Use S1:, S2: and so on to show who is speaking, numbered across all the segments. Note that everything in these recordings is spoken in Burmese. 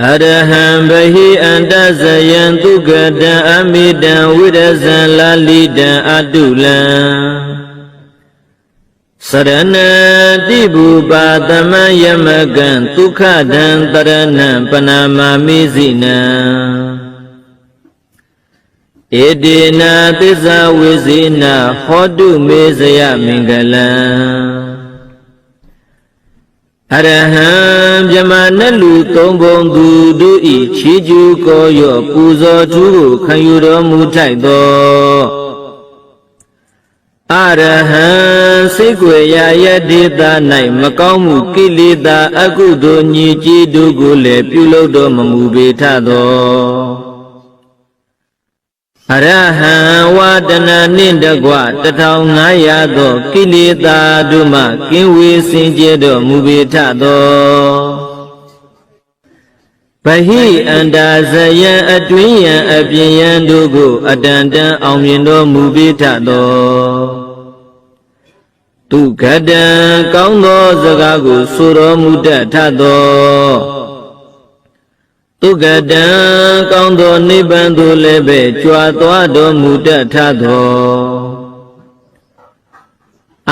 S1: အရဟံဘဟိအန္တဇယံဒုက္ကတံအမိတံဝိရဇံလာလိတံအတုလံစရဏတိဘူပါသမယမကံဒုက္ခတံတရဏံပနာမာမိစိနံဧတေနာသစ္စာဝိဇေနဟောတုမေဇယမင်္ဂလံ အရဟံမြမနလူသုံးပုံသူတို့ဤချီကျူးကိုရော့ပူဇော်သူကိုခံယူတော်မူထိုက်သောအရဟံစိတ်ွယ်ရာယဒေတာ၌မကောင်းမှုကိလေသာအကုသိုလ်ညီကြီးတို့ကိုလည်းပြုလုပ်တော်မမူပေထသော အရဟံဝါဒနာနှင့်တကွ1500သောကိလေသာတို့မှကင်းဝေးစင်ကြယ်တော်မူပေထသောဗဟိအန္တာဇယံအတွင်းယံအပြင်ယံတို့ကိုအတန်တန်အောင်မြင်တော်မူပေထသောဒုက္ခတံကောင်းသောစကားကိုဆိုတော်မူတတ်ထသော ဒုက္ကတံကောင်းသောနိဗ္ဗာန်သို့လည်းပဲကြွားသွားတော်မူတတ်ထသော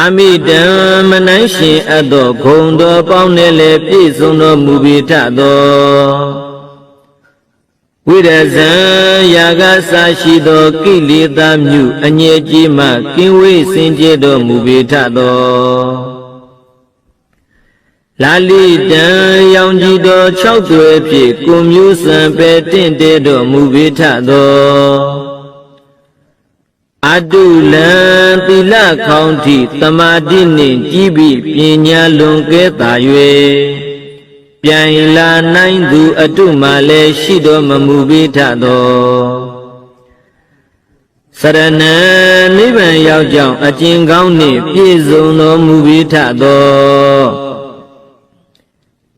S1: အမိတံမနိုင်ရှင်အပ်သောဂုံတော်ပေါင်းနဲ့လည်းပြည့်စုံတော်မူပြီးထသောဝိရဇံယာကစာရှိသောကိလေသာမြုအငြိကြီးမှကင်းဝေးစင်ကြယ်တော်မူပြီးထသော လာလိတံရောင်ကြည်တော်၆သွဲဖြင့်ကိုမျိုးစံပဲတင့်တဲတော်မူပေထသောအတုလံသီလခေါင်းတိတမာတိနှင့်ကြီးပြီးပညာလွန်ကဲသာ၍ပြန်လာနိုင်သူအတုမှလည်းရှိတော်မမူပေထသောစရဏံနိဗ္ဗာန်ရောက်ကြောင်းအကျဉ်ကောင်းနှင့်ပြည့်စုံတော်မူပေထသော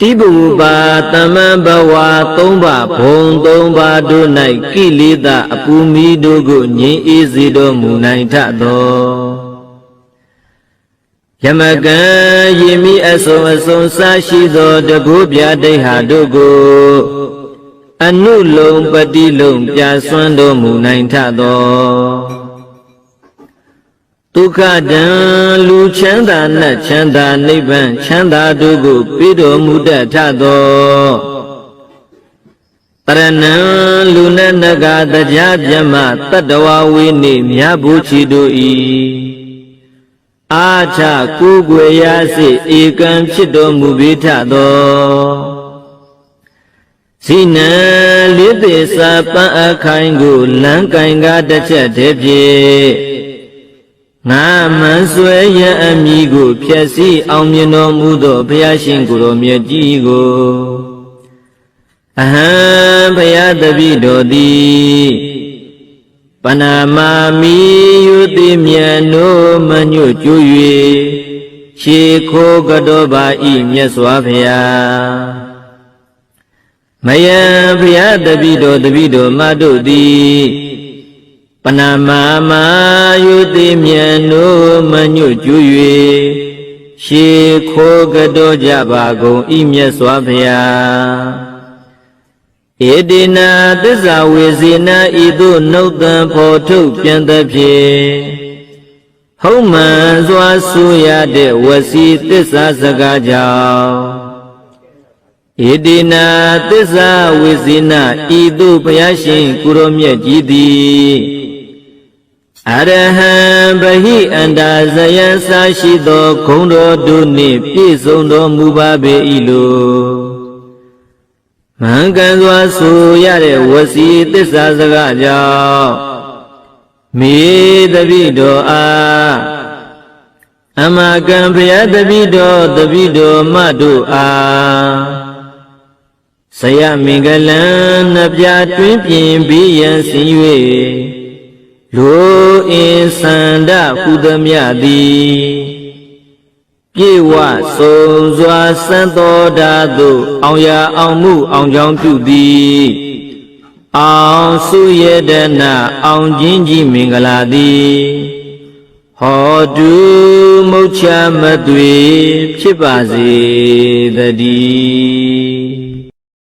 S1: တိဘူပါတမံဘဝသုံးပါဘုံသုံးပါတို့၌ကိလေသာအပူမီတို့ကိုငြိမ်းအေးစေတော်မူနိုင်ထသောယမကံယင်မိအစုံအစုံစားရှိသောတကုပြဒိဋ္ဌာတို့ကိုအနုလုံပတိလုံပြဆွမ်းတော်မူနိုင်ထသော ဒုက္ခတံလူချမ်းသာနတ်ချမ်းသာနိဗ္ဗာန်ချမ်းသာတို့ကိုပြီးတော်မူတတ်ထသောတရဏံလူနဲ့နဂါတရားပြမတတ္တဝဝေနေမြတ်ဘုချီတို့ဤအာချကိုးကွယ်ရစေဧကံဖြစ်တော်မူပြီးထသောဇိနံလေးသေးစာပန်းအခိုင်ကိုလမ်းကင်ကားတစ်ချက်တည်းဖြင့် ငါမန်ဆွဲရန်အမိကိုဖြည့်ဆည်းအောင်မြင်တော်မူသောဘုရားရှင်ကိုယ်တော်မြတ်ကြီးကိုအဟံဘုရားတပိတော်သည်ပဏာမာမိယုတိမြတ်နိုးမညွတ်ကျွ၍ခြေခိုးကတော်ပါဤမြတ်စွာဘုရားမယံဘုရားတပိတော်တပိတော်မတို့သည် ပဏမာမာယုတိမြတ်နိုးမညွတ်ကျွ၍ရှေခိုးကတော်ကြပါကုန်ဤမြတ်စွာဘုရားဧတေနာသစ္စာဝေစေနာဤသို့နှုတ်တံဖော်ထုတ်ပြန်သဖြင့်ဟုတ်မှန်စွာဆိုရတဲ့ဝစီသစ္စာစကားကြောင့်ဣတိနာသစ္စာဝေစေနာဤသို့ဘုရားရှင်ကိုရောမြတ်ကြီးသည် အရဟံဗဟိအန္တာဇယံစာရှိသောဂုံတော်တို့နှင့်ပြည့်စုံတော်မူပါပေ၏လို့မင်္ဂန်စွာဆိုရတဲ့ဝစီသစ္စာစကားကြောင့်မေတပိတော်အားအမကံဘုရားတပိတော်တပိတော်မတို့အားဆယမင်္ဂလံနှပြတွင်ပြင်ပြီးရန်စင်၍ လူအင်းစန္ဒဟုသမျှသည်ပြေဝဆုံစွာစံတော်ဓာသို့အောင်ရအောင်မှုအောင်ကြောင်းပြုသည်အောင်စုရတနာအောင်ခြင်းကြီးမင်္ဂလာသည်ဟောတုမုတ်ချမသွေဖြစ်ပါစေတည်း